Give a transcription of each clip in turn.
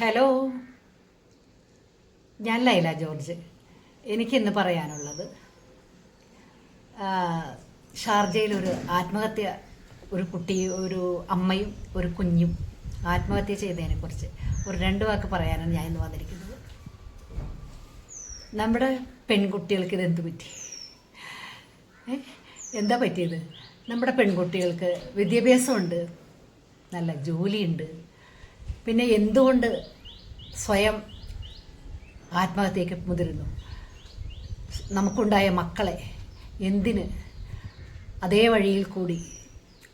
Hello ഞാൻ Laila George. എനിക്കിന്ന് പറയാനുള്ളത് ഷാർജയിൽ ഒരു ആത്മഹത്യ ഒരു കുട്ടി ഒരു അമ്മയും ഒരു കുഞ്ഞും ആത്മഹത്യ ചെയ്തതിനെക്കുറിച്ച് ഒരു രണ്ട് വാക്ക് പറയാനാണ് ഞാൻ ഇന്ന് വന്നിരിക്കുന്നത്. നമ്മുടെ പെൺകുട്ടികൾക്ക് ഇത് എന്ത് പറ്റി എന്താ പറ്റിയത്? നമ്മുടെ പെൺകുട്ടികൾക്ക് വിദ്യാഭ്യാസമുണ്ട് നല്ല ജോലിയുണ്ട് പിന്നെ എന്തുകൊണ്ട് സ്വയം ആത്മഹത്യക്ക് മുതിരുന്നു? നമുക്കുണ്ടായ മക്കളെ എന്തിന് അതേ വഴിയിൽ കൂടി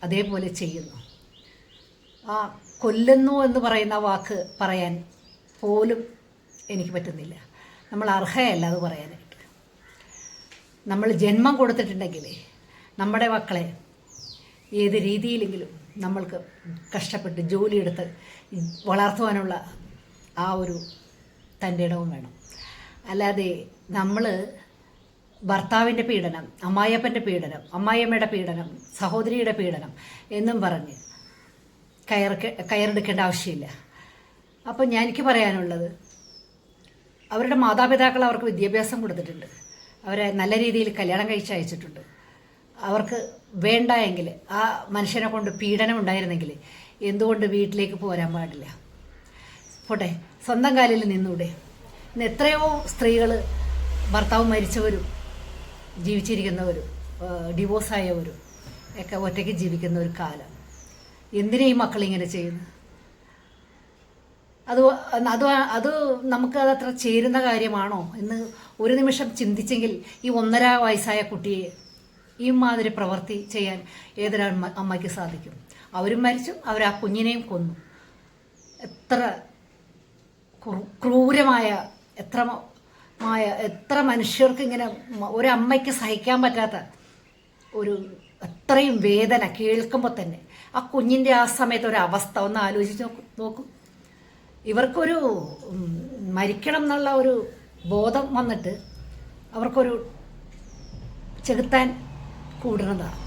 അതേപോലെ ചെയ്യുന്നു? ആ കൊല്ലുന്നു എന്ന് പറയുന്ന വാക്ക് പറയാൻ പോലും എനിക്ക് പറ്റുന്നില്ല. നമ്മൾ അർഹയല്ല അത് പറയാനായിട്ട്. നമ്മൾ ജന്മം കൊടുത്തിട്ടുണ്ടെങ്കിൽ നമ്മുടെ മക്കളെ ഏത് രീതിയിലെങ്കിലും നമ്മൾക്ക് കഷ്ടപ്പെട്ട് ജോലിയെടുത്ത് വളർത്തുവാനുള്ള ആ ഒരു തന്റെ ഇടവും വേണം. അല്ലാതെ നമ്മൾ ഭർത്താവിന്റെ പീഡനം അമ്മായിയപ്പന്റെ പീഡനം അമ്മായിയമ്മയുടെ പീഡനം സഹോദരിയുടെ പീഡനം എന്നും പറഞ്ഞ് കയർ കയറെടുക്കേണ്ട ആവശ്യമില്ല. അപ്പോൾ ഞാൻ എനിക്ക് പറയാനുള്ളത് അവരുടെ മാതാപിതാക്കൾ അവർക്ക് വിദ്യാഭ്യാസം കൊടുത്തിട്ടുണ്ട്. അവരെ നല്ല രീതിയിൽ കല്യാണം കഴിച്ച് അയച്ചിട്ടുണ്ട് അവർക്ക് വേണ്ട എങ്കിൽ ആ മനുഷ്യനെ കൊണ്ട് പീഡനം ഉണ്ടായിരുന്നെങ്കിൽ എന്തുകൊണ്ട് വീട്ടിലേക്ക് പോരാൻ പാടില്ല? പോട്ടെ സ്വന്തം കാലിൽ നിന്നൂടെ. ഇന്ന് എത്രയോ സ്ത്രീകൾ ഭർത്താവ് മരിച്ചവരും ജീവിച്ചിരിക്കുന്നവരും ഡിവോഴ്സായവരും ഒക്കെ ഒറ്റയ്ക്ക് ജീവിക്കുന്ന ഒരു കാലം. എന്തിനാ ഈ മക്കളിങ്ങനെ ചെയ്യുന്നു അത് അത് അത് നമുക്ക് അതത്ര ചേരുന്ന കാര്യമാണോ എന്ന് ഒരു നിമിഷം ചിന്തിച്ചെങ്കിൽ ഈ ഒന്നര വയസ്സായ കുട്ടിയെ ഈ മാതിരി പ്രവൃത്തി ചെയ്യാൻ ഏതൊരാൾ അമ്മ അമ്മയ്ക്ക് സാധിക്കും. അവരും മരിച്ചു അവർ ആ കുഞ്ഞിനെയും കൊന്നു. എത്ര ക്രൂരമായ എത്ര മായ എത്ര മനുഷ്യർക്ക് ഇങ്ങനെ ഒരമ്മയ്ക്ക് സഹിക്കാൻ പറ്റാത്ത ഒരു അത്രയും വേദന കേൾക്കുമ്പോൾ തന്നെ ആ കുഞ്ഞിന്റെ ആ സമയത്ത് ഒരു അവസ്ഥ ഒന്ന് ആലോചിച്ച് നോക്കും നോക്കും. ഇവർക്കൊരു മരിക്കണം എന്നുള്ള ഒരു ബോധം വന്നിട്ട് അവർക്കൊരു ചെകുത്താൻ കൂടുന്നതാണ്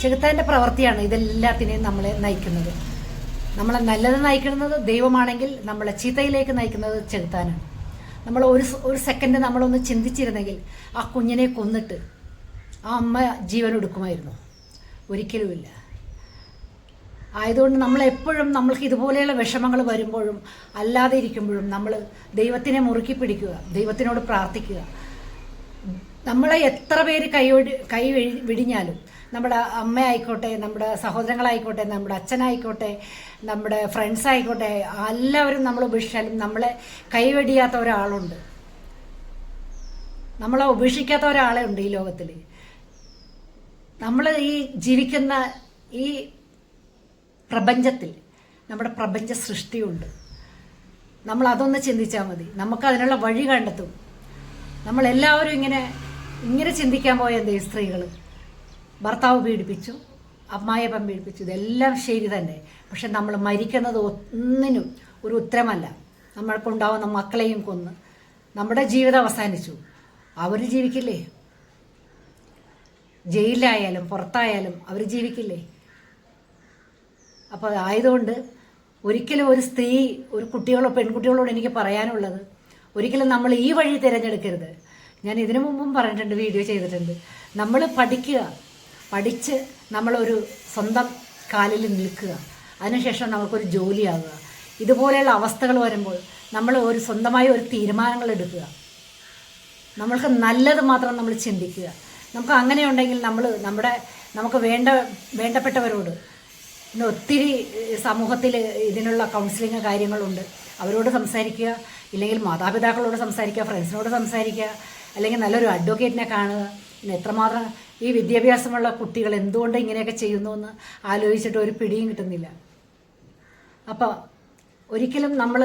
ചെകുത്താന്റെ പ്രവൃത്തിയാണ് ഇതെല്ലാത്തിനെയും നമ്മളെ നയിക്കുന്നത്. നമ്മളെ നല്ലത് നയിക്കുന്നത് ദൈവമാണെങ്കിൽ നമ്മളെ ചീത്തയിലേക്ക് നയിക്കുന്നത് ചെകുത്താനാണ്. നമ്മൾ ഒരു ഒരു സെക്കൻഡ് നമ്മളൊന്ന് ചിന്തിച്ചിരുന്നെങ്കിൽ ആ കുഞ്ഞിനെ കൊന്നിട്ട് ആ അമ്മ ജീവൻ എടുക്കുമായിരുന്നു. ഒരിക്കലുമില്ല. ആയതുകൊണ്ട് നമ്മൾ എപ്പോഴും നമ്മൾക്ക് ഇതുപോലെയുള്ള വിഷമങ്ങൾ വരുമ്പോഴും അല്ലാതെ ഇരിക്കുമ്പോഴും നമ്മൾ ദൈവത്തിനെ മുറുക്കി പിടിക്കുക ദൈവത്തിനോട് പ്രാർത്ഥിക്കുക നമ്മളെ എത്ര പേര് കൈ കൈ വിടിഞ്ഞാലും നമ്മുടെ അമ്മ ആയിക്കോട്ടെ നമ്മുടെ സഹോദരങ്ങളായിക്കോട്ടെ നമ്മുടെ അച്ഛനായിക്കോട്ടെ നമ്മുടെ ഫ്രണ്ട്സ് ആയിക്കോട്ടെ എല്ലാവരും നമ്മൾ ഉപേക്ഷിച്ചാലും നമ്മളെ കൈവെടിയാത്ത ഒരാളുണ്ട്. നമ്മളെ ഉപേക്ഷിക്കാത്ത ഒരാളെ ഉണ്ട് ഈ ലോകത്തിൽ നമ്മൾ ഈ ജീവിക്കുന്ന ഈ പ്രപഞ്ചത്തിൽ നമ്മുടെ പ്രപഞ്ച സൃഷ്ടിയുണ്ട്. നമ്മൾ അതൊന്ന് ചിന്തിച്ചാൽ മതി. നമുക്ക് അതിനുള്ള വഴി കണ്ടെത്തും. നമ്മളെല്ലാവരും ഇങ്ങനെ ഇങ്ങനെ ചിന്തിക്കാൻ പോയ എന്തേ സ്ത്രീകൾ ഭർത്താവ് പീഡിപ്പിച്ചു അമ്മായപ്പൻ പീഡിപ്പിച്ചു ഇതെല്ലാം ശരി തന്നെ. പക്ഷെ നമ്മൾ മരിക്കുന്നത് ഒന്നിനും ഒരു ഉത്തരമല്ല. നമ്മൾക്കുണ്ടാവുന്ന മക്കളെയും കൊന്ന് നമ്മുടെ ജീവിതം അവസാനിച്ചു. അവർ ജീവിക്കില്ലേ? ജയിലിലായാലും പുറത്തായാലും അവർ ജീവിക്കില്ലേ? അപ്പോൾ ആയതുകൊണ്ട് ഒരിക്കലും ഒരു സ്ത്രീ ഒരു കുട്ടികളോ പെൺകുട്ടികളോട് എനിക്ക് പറയാനുള്ളത് ഒരിക്കലും നമ്മൾ ഈ വഴി തിരഞ്ഞെടുക്കരുത്. ഞാൻ ഇതിനു മുമ്പും പറഞ്ഞിട്ടുണ്ട് വീഡിയോ ചെയ്തിട്ടുണ്ട്. നമ്മൾ പഠിക്കുക. പഠിച്ച് നമ്മളൊരു സ്വന്തം കാലിൽ നിൽക്കുക. അതിനുശേഷം നമുക്കൊരു ജോലിയാകുക ഇതുപോലെയുള്ള അവസ്ഥകൾ വരുമ്പോൾ നമ്മൾ ഒരു സ്വന്തമായി ഒരു തീരുമാനങ്ങൾ എടുക്കുക. നമ്മൾക്ക് നല്ലത് മാത്രം നമ്മൾ ചിന്തിക്കുക. നമുക്ക് അങ്ങനെ ഉണ്ടെങ്കിൽ നമ്മൾ നമ്മുടെ നമുക്ക് വേണ്ട വേണ്ടപ്പെട്ടവരോട് ഇന്ന് ഒത്തിരി സമൂഹത്തിൽ ഇതിനുള്ള കൗൺസിലിങ് കാര്യങ്ങളുണ്ട്. അവരോട് സംസാരിക്കുക. ഇല്ലെങ്കിൽ മാതാപിതാക്കളോട് സംസാരിക്കുക ഫ്രണ്ട്സിനോട് സംസാരിക്കുക. അല്ലെങ്കിൽ നല്ലൊരു അഡ്വക്കേറ്റിനെ കാണുക. പിന്നെ എത്രമാത്രം ഈ വിദ്യാഭ്യാസമുള്ള കുട്ടികൾ എന്തുകൊണ്ട് ഇങ്ങനെയൊക്കെ ചെയ്യുന്നു എന്ന് ആലോചിച്ചിട്ട് ഒരു പിടിയും കിട്ടുന്നില്ല. അപ്പോൾ ഒരിക്കലും നമ്മൾ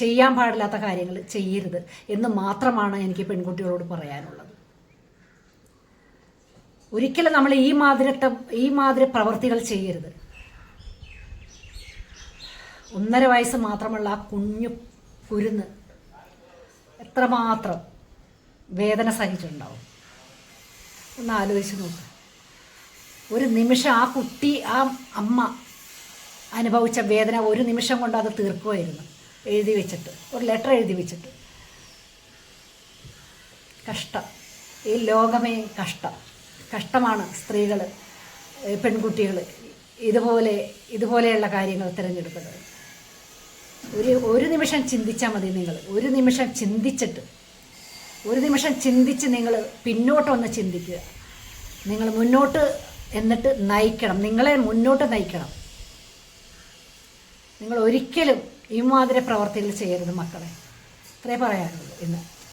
ചെയ്യാൻ പാടില്ലാത്ത കാര്യങ്ങൾ ചെയ്യരുത് എന്ന് മാത്രമാണ് എനിക്ക് പെൺകുട്ടികളോട് പറയാനുള്ളത്. ഒരിക്കലും നമ്മൾ ഈ മാതിരത്തെ ഈ മാതിരി പ്രവൃത്തികൾ ചെയ്യരുത്. ഒന്നര വയസ്സ് മാത്രമുള്ള ആ കുഞ്ഞു കുരുന്ന് എത്രമാത്രം വേദന സഹിച്ചിട്ടുണ്ടാവും. ഒന്ന് ആലോചിച്ച് നോക്ക്. ഒരു നിമിഷം ആ കുട്ടി ആ അമ്മ അനുഭവിച്ച വേദന ഒരു നിമിഷം കൊണ്ട് അത് തീർക്കുമായിരുന്നു. എഴുതി വെച്ചിട്ട് ഒരു ലെറ്റർ എഴുതി വെച്ചിട്ട്. കഷ്ടം. ഈ ലോകമേ കഷ്ടം. കഷ്ടമാണ് സ്ത്രീകൾ പെൺകുട്ടികൾ ഇതുപോലെ ഇതുപോലെയുള്ള കാര്യങ്ങൾ തിരഞ്ഞെടുക്കുന്നത്. ഒരു ഒരു നിമിഷം ചിന്തിച്ചാൽ മതി നിങ്ങൾ. ഒരു നിമിഷം ചിന്തിച്ചിട്ട് ഒരു നിമിഷം ചിന്തിച്ച് നിങ്ങൾ പിന്നോട്ടൊന്ന് ചിന്തിക്കുക. നിങ്ങൾ മുന്നോട്ട് എന്നിട്ട് നയിക്കണം. നിങ്ങളെ മുന്നോട്ട് നയിക്കണം. നിങ്ങൾ ഒരിക്കലും ഇമാതിരി പ്രവർത്തികൾ ചെയ്യരുത് മക്കളെ. ഇത്രേ പറയാനുള്ളൂ ഇന്ന്.